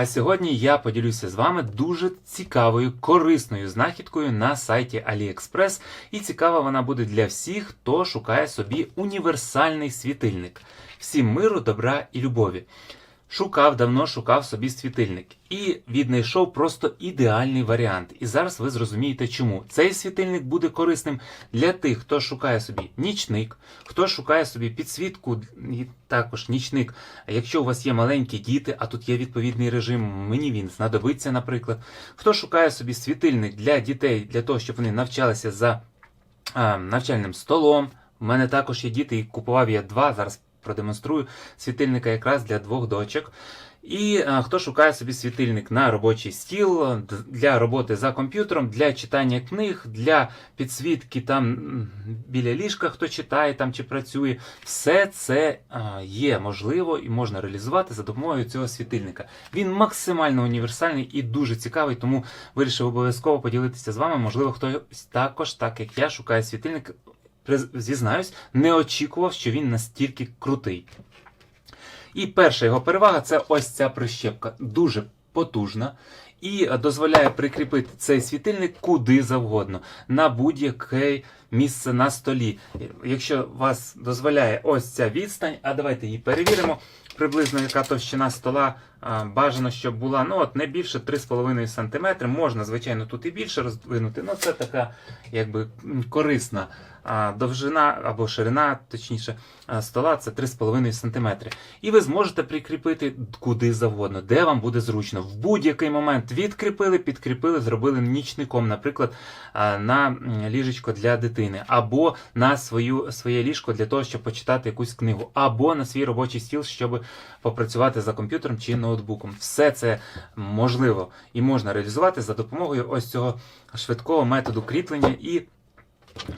А сьогодні я поділюся з вами дуже цікавою, корисною знахідкою на сайті AliExpress. І цікава вона буде для всіх, хто шукає собі універсальний світильник. Всім миру, добра і любові. Шукав, давно шукав собі світильник і віднайшов просто ідеальний варіант. І зараз ви зрозумієте, чому цей світильник буде корисним для тих, хто шукає собі нічник, хто шукає собі підсвітку, і також нічник. Якщо у вас є маленькі діти, а тут є відповідний режим, мені він знадобиться, наприклад. Хто шукає собі світильник для дітей, для того, щоб вони навчалися за а, навчальним столом. У мене також є діти, і купував я два. Зараз продемонструю світильника якраз для двох дочок. І а, хто шукає собі світильник на робочий стіл для роботи за комп'ютером, для читання книг, для підсвітки там біля ліжка, хто читає там чи працює, все це а, є можливо і можна реалізувати за допомогою цього світильника. Він максимально універсальний і дуже цікавий, тому вирішив обов'язково поділитися з вами. Можливо, хтось також, так як я, шукає світильник. Зізнаюсь, не очікував, що він настільки крутий. І перша його перевага це ось ця прищепка. Дуже потужна і дозволяє прикріпити цей світильник куди завгодно, на будь-яке місце на столі. Якщо вас дозволяє ось ця відстань, а давайте її перевіримо. Приблизно яка товщина стола бажано, щоб була ну от не більше 3,5 см. Можна, звичайно, тут і більше роздвинути. Ну це така якби корисна довжина або ширина, точніше, стола це 3,5 см. І ви зможете прикріпити куди завгодно, де вам буде зручно. В будь-який момент відкріпили, підкріпили, зробили нічником, наприклад, на ліжечко для дитини, або на свою, своє ліжко для того, щоб почитати якусь книгу, або на свій робочий стіл, щоб попрацювати за комп'ютером чи ноутбуком. Все це можливо і можна реалізувати за допомогою ось цього швидкого методу кріплення і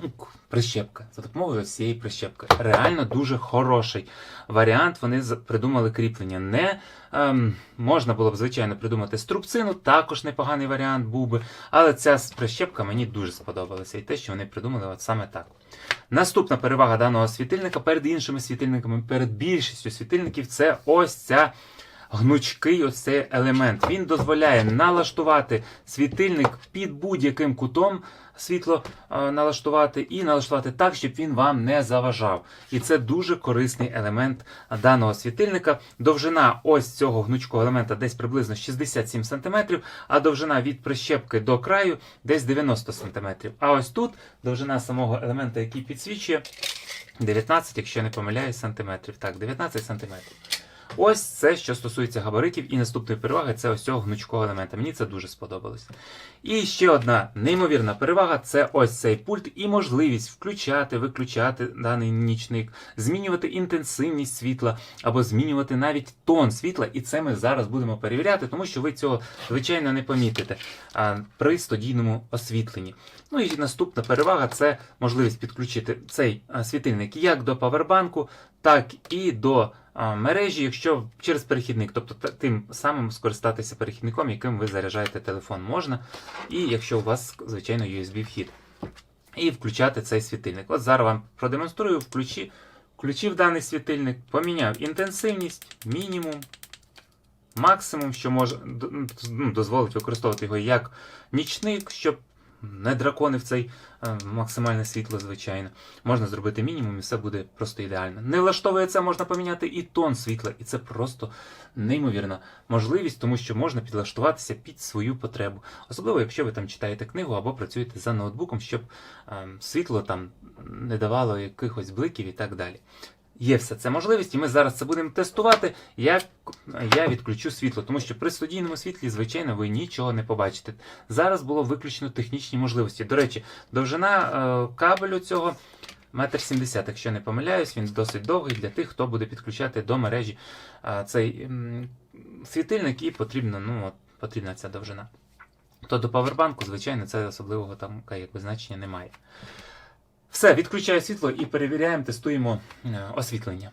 ну, прищепка. За допомогою цієї прищепки. Реально дуже хороший варіант. Вони придумали кріплення. Не ем, можна було б, звичайно, придумати струбцину, також непоганий варіант був би. Але ця прищепка мені дуже сподобалася. І те, що вони придумали от саме так. Наступна перевага даного світильника перед іншими світильниками, перед більшістю світильників, це ось ця гнучкий ось цей елемент. Він дозволяє налаштувати світильник під будь-яким кутом світло е, налаштувати і налаштувати так, щоб він вам не заважав. І це дуже корисний елемент даного світильника. Довжина ось цього гнучкого елемента десь приблизно 67 см, а довжина від прищепки до краю десь 90 см. А ось тут довжина самого елемента, який підсвічує, 19, якщо я не помиляюсь, сантиметрів. Так, 19 сантиметрів. Ось це, що стосується габаритів, і наступної переваги це ось цього гнучкого елемента. Мені це дуже сподобалось. І ще одна неймовірна перевага це ось цей пульт і можливість включати, виключати даний нічник, змінювати інтенсивність світла або змінювати навіть тон світла. І це ми зараз будемо перевіряти, тому що ви цього звичайно не помітите а, при студійному освітленні. Ну і наступна перевага це можливість підключити цей світильник як до павербанку, так і до мережі, якщо через перехідник, тобто тим самим скористатися перехідником, яким ви заряджаєте телефон можна, і якщо у вас, звичайно, USB-вхід. І включати цей світильник. От зараз вам продемонструю, включи, включив даний світильник, поміняв інтенсивність, мінімум, максимум, що може ну, дозволить використовувати його як нічник, щоб не драконив цей е, максимальне світло, звичайно. Можна зробити мінімум, і все буде просто ідеально. Не влаштовує це, можна поміняти і тон світла, і це просто неймовірна можливість, тому що можна підлаштуватися під свою потребу. Особливо, якщо ви там читаєте книгу або працюєте за ноутбуком, щоб е, світло там не давало якихось бликів і так далі. Є все це можливість, і ми зараз це будемо тестувати, як я відключу світло, тому що при студійному світлі, звичайно, ви нічого не побачите. Зараз було виключно технічні можливості. До речі, довжина е, кабелю цього метр сімдесят, якщо не помиляюсь, він досить довгий для тих, хто буде підключати до мережі е, цей м, світильник, і потрібна, ну, от, потрібна ця довжина. То до павербанку, звичайно, це особливого там якби, значення немає. Все, відключаю світло і перевіряємо, тестуємо е, освітлення.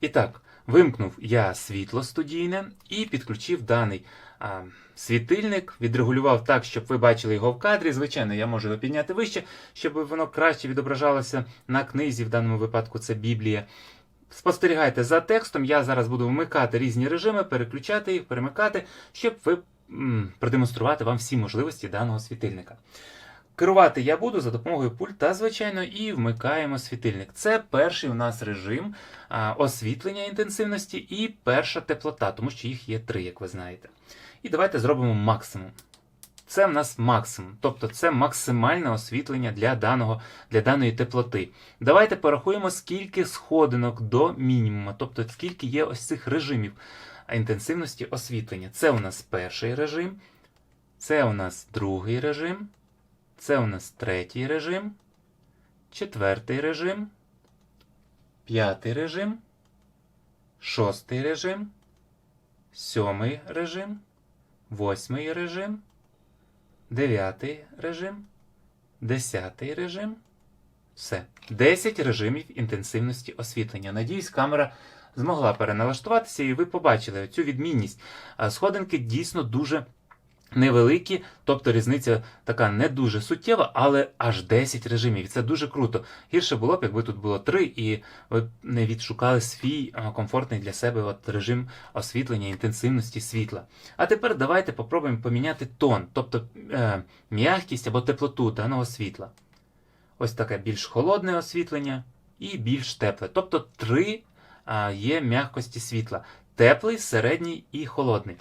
І так, вимкнув я світло студійне і підключив даний а, світильник, відрегулював так, щоб ви бачили його в кадрі. Звичайно, я можу його підняти вище, щоб воно краще відображалося на книзі. В даному випадку це Біблія. спостерігайте за текстом. Я зараз буду вмикати різні режими, переключати їх, перемикати, щоб ви м, продемонструвати вам всі можливості даного світильника. Керувати я буду за допомогою пульта, звичайно, і вмикаємо світильник. Це перший у нас режим освітлення інтенсивності і перша теплота, тому що їх є три, як ви знаєте. І давайте зробимо максимум. Це в нас максимум, тобто це максимальне освітлення для, даного, для даної теплоти. Давайте порахуємо, скільки сходинок до мінімуму, тобто скільки є ось цих режимів інтенсивності освітлення. Це у нас перший режим, це у нас другий режим, це у нас третій режим, четвертий режим, п'ятий режим, шостий режим, сьомий режим, восьмий режим. Дев'ятий режим, десятий режим. Все. 10 режимів інтенсивності освітлення. Надіюсь, камера змогла переналаштуватися, і ви побачили цю відмінність. Сходинки дійсно дуже невеликі, тобто різниця така не дуже суттєва, але аж 10 режимів. І Це дуже круто. Гірше було б, якби тут було 3, і ви не відшукали свій комфортний для себе от режим освітлення інтенсивності світла. А тепер давайте попробуємо поміняти тон, тобто е, м'якість або теплоту даного світла. Ось таке більш холодне освітлення і більш тепле. Тобто три а, є м'якості світла: теплий, середній і холодний.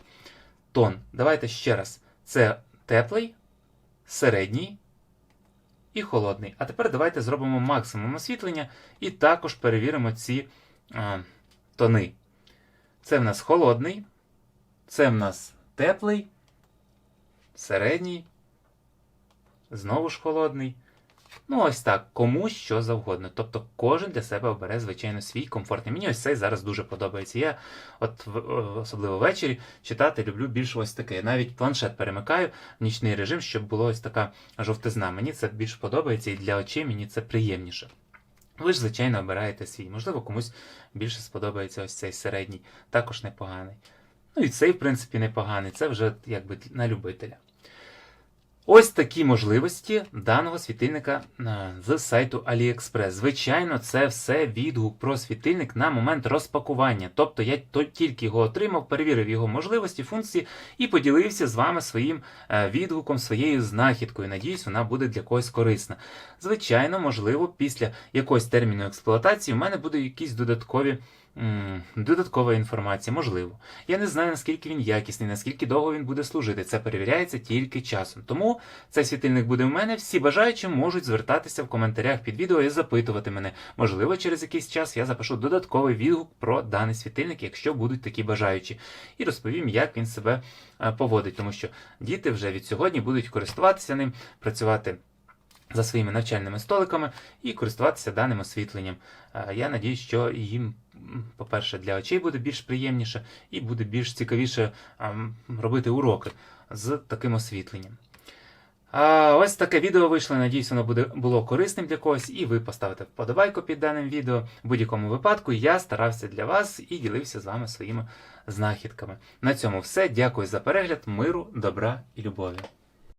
Тон. Давайте ще раз. Це теплий, середній і холодний. А тепер давайте зробимо максимум освітлення і також перевіримо ці а, тони. Це в нас холодний, це в нас теплий, середній, знову ж холодний. Ну, ось так, комусь що завгодно. Тобто кожен для себе обере, звичайно, свій комфортний. Мені ось цей зараз дуже подобається. Я, от особливо ввечері, читати люблю більш ось таке. Навіть планшет перемикаю в нічний режим, щоб була ось така жовтизна. Мені це більш подобається і для очей мені це приємніше. Ви ж, звичайно, обираєте свій. Можливо, комусь більше сподобається ось цей середній, також непоганий. Ну і цей, в принципі, непоганий. Це вже якби на любителя. Ось такі можливості даного світильника е, з сайту AliExpress. Звичайно, це все відгук про світильник на момент розпакування. Тобто я тільки його отримав, перевірив його можливості, функції і поділився з вами своїм е, відгуком, своєю знахідкою. Надіюсь, вона буде для когось корисна. Звичайно, можливо, після якогось терміну експлуатації в мене буде якісь додаткові. Додаткова інформація, можливо. Я не знаю, наскільки він якісний, наскільки довго він буде служити. Це перевіряється тільки часом. Тому цей світильник буде в мене. Всі бажаючі можуть звертатися в коментарях під відео і запитувати мене. Можливо, через якийсь час я запишу додатковий відгук про даний світильник, якщо будуть такі бажаючі, і розповім, як він себе е, поводить, тому що діти вже від сьогодні будуть користуватися ним, працювати. За своїми навчальними столиками і користуватися даним освітленням. Я надіюсь, що їм, по-перше, для очей буде більш приємніше і буде більш цікавіше робити уроки з таким освітленням. Ось таке відео вийшло. Надіюсь, воно буде було корисним для когось, і ви поставите вподобайку під даним відео. В будь-якому випадку я старався для вас і ділився з вами своїми знахідками. На цьому все. Дякую за перегляд, миру, добра і любові.